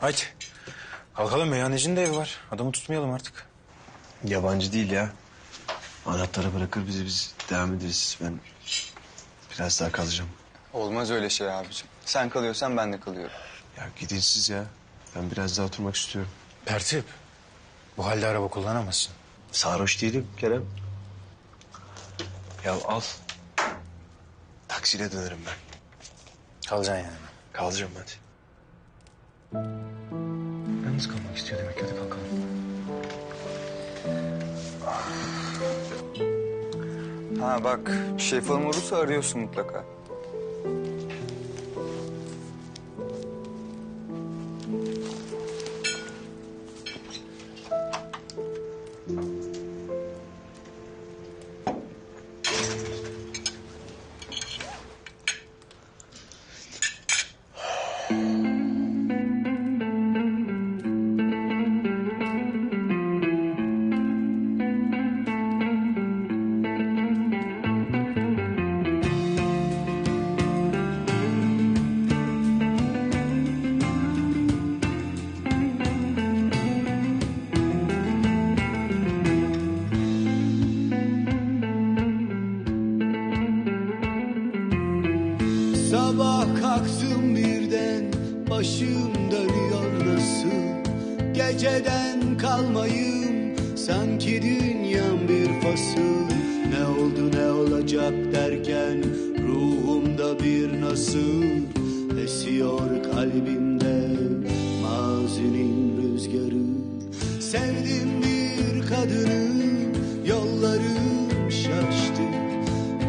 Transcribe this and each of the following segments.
Haydi. Kalkalım meyhanecinin de evi var. Adamı tutmayalım artık. Yabancı değil ya. Anahtarı bırakır bizi biz devam ederiz. Ben biraz daha kalacağım. Olmaz öyle şey abicim. Sen kalıyorsan ben de kalıyorum. Ya gidin siz ya. Ben biraz daha oturmak istiyorum. Tertip. Bu halde araba kullanamazsın. Sarhoş değilim Kerem. Ya al. Taksiyle dönerim ben. Kalacaksın yani. Kalacağım hadi. Yalnız kalmak istiyor demek. Hadi kalkalım. Ha bak bir şey falan olursa arıyorsun mutlaka. Kalktım birden başım dönüyor nasıl? Geceden kalmayım sanki dünyam bir fasıl. Ne oldu ne olacak derken ruhumda bir nasıl? Esiyor kalbimde mazinin rüzgarı. Sevdim bir kadını yollarım şaştı.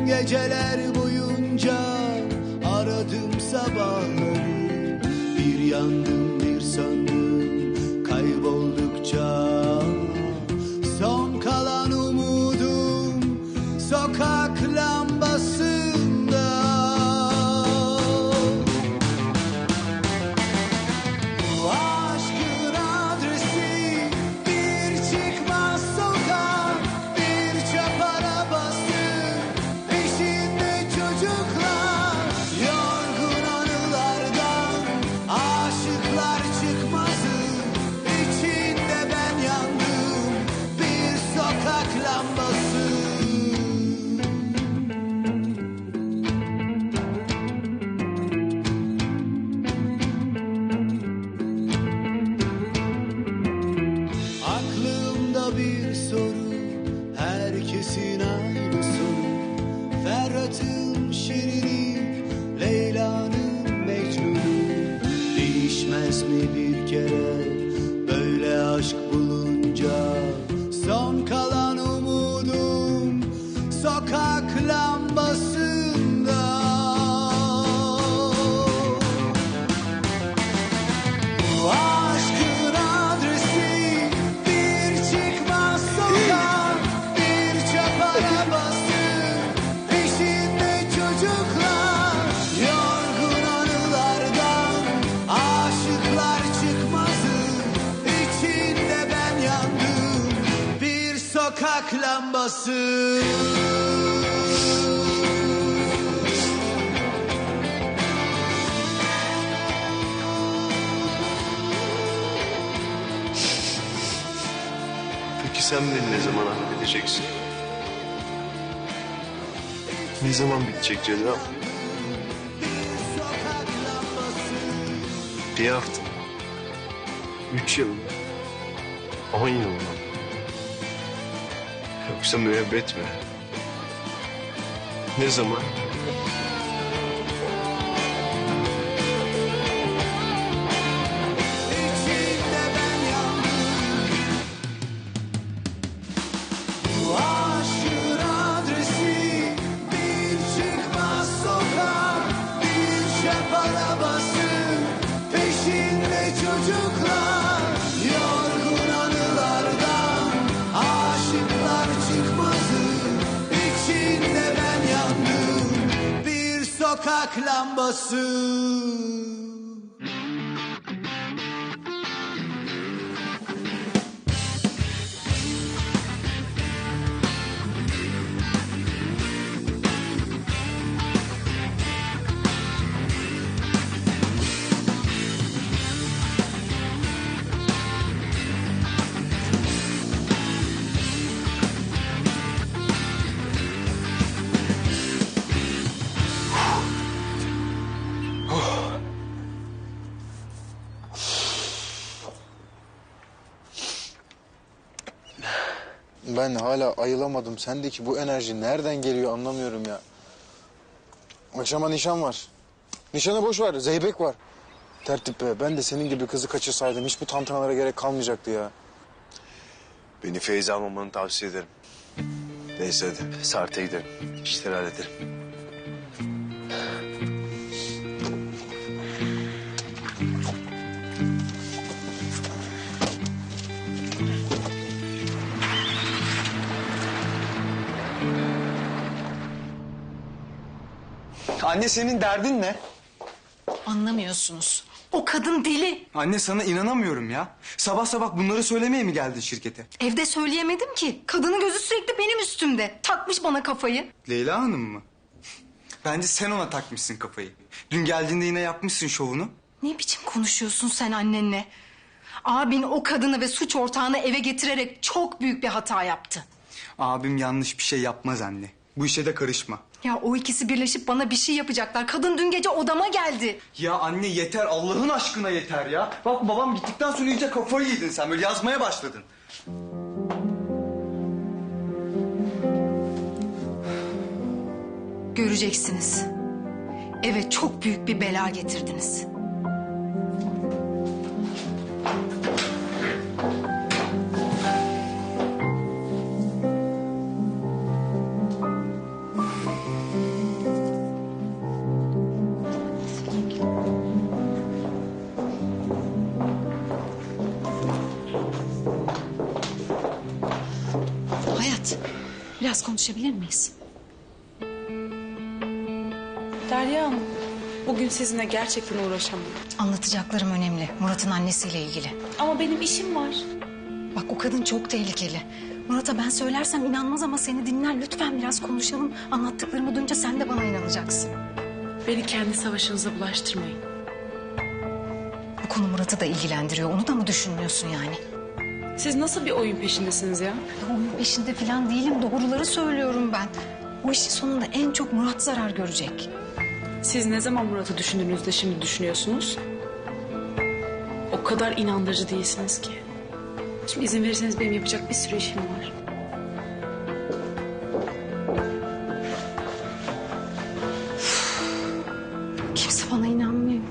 Geceler boyunca aradım sabahları. Bir yandım bir sandım Değişmez mi bir kere böyle aşk bulunca? Son kalan sokak lambası. Peki sen beni ne zaman affedeceksin? Ne zaman bitecek cezam? Bir hafta. Üç yıl? On yıl mı? Yoksa müebbet mi? Ne zaman? Sokak lambası ben hala ayılamadım. Sendeki bu enerji nereden geliyor anlamıyorum ya. Akşama nişan var. Nişanı boş ver. Zeybek var. Tertip be. Ben de senin gibi kızı kaçırsaydım hiç bu tantanalara gerek kalmayacaktı ya. Beni Feyza almamanı tavsiye ederim. Neyse hadi Sart'a gidelim. İşleri halledelim. Anne senin derdin ne? Anlamıyorsunuz. O kadın deli. Anne sana inanamıyorum ya. Sabah sabah bunları söylemeye mi geldin şirkete? Evde söyleyemedim ki. Kadının gözü sürekli benim üstümde. Takmış bana kafayı. Leyla Hanım mı? Bence sen ona takmışsın kafayı. Dün geldiğinde yine yapmışsın şovunu. Ne biçim konuşuyorsun sen annenle? Abin o kadını ve suç ortağını eve getirerek çok büyük bir hata yaptı. Abim yanlış bir şey yapmaz anne. Bu işe de karışma. Ya o ikisi birleşip bana bir şey yapacaklar. Kadın dün gece odama geldi. Ya anne yeter Allah'ın aşkına yeter ya. Bak babam gittikten sonra iyice kafayı yedin sen böyle yazmaya başladın. Göreceksiniz. Eve çok büyük bir bela getirdiniz. Biraz konuşabilir miyiz? Derya Hanım, bugün sizinle gerçekten uğraşamam. Anlatacaklarım önemli. Murat'ın annesiyle ilgili. Ama benim işim var. Bak o kadın çok tehlikeli. Murat'a ben söylersem inanmaz ama seni dinler. Lütfen biraz konuşalım. Anlattıklarımı duyunca sen de bana inanacaksın. Beni kendi savaşınıza bulaştırmayın. Bu konu Murat'ı da ilgilendiriyor. Onu da mı düşünmüyorsun yani? Siz nasıl bir oyun peşindesiniz ya? Onun peşinde falan değilim. Doğruları söylüyorum ben. Bu işin sonunda en çok Murat zarar görecek. Siz ne zaman Murat'ı düşündüğünüzde şimdi düşünüyorsunuz? O kadar inandırıcı değilsiniz ki. Şimdi izin verirseniz benim yapacak bir sürü işim var. Kimse bana inanmıyor.